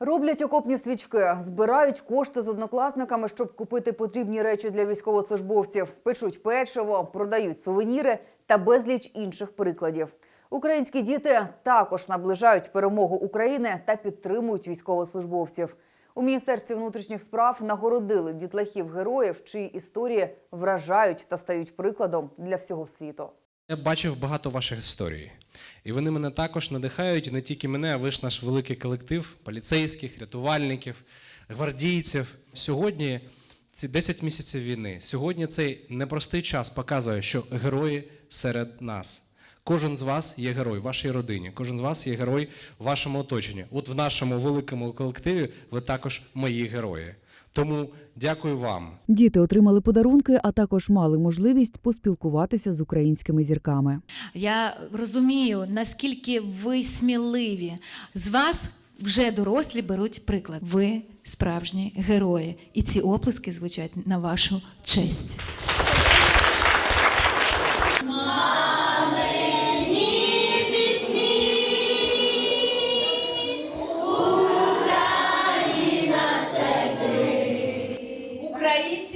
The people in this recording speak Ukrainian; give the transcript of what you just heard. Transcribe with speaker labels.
Speaker 1: Роблять окопні свічки, збирають кошти з однокласниками, щоб купити потрібні речі для військовослужбовців. Печуть печиво, продають сувеніри та безліч інших прикладів. Українські діти також наближають перемогу України та підтримують військовослужбовців. У міністерстві внутрішніх справ нагородили дітлахів героїв, чиї історії вражають та стають прикладом для всього світу.
Speaker 2: Я бачив багато ваших історій, і вони мене також надихають, і не тільки мене, а ви ж наш великий колектив поліцейських, рятувальників, гвардійців. Сьогодні ці 10 місяців війни, сьогодні цей непростий час показує, що герої серед нас. Кожен з вас є герой в вашій родині, кожен з вас є герой в вашому оточенні. От в нашому великому колективі ви також мої герої. Тому дякую вам.
Speaker 3: Діти отримали подарунки, а також мали можливість поспілкуватися з українськими зірками.
Speaker 4: Я розумію, наскільки ви сміливі. З вас вже дорослі беруть приклад. Ви справжні герої, і ці оплески звучать на вашу честь. українці.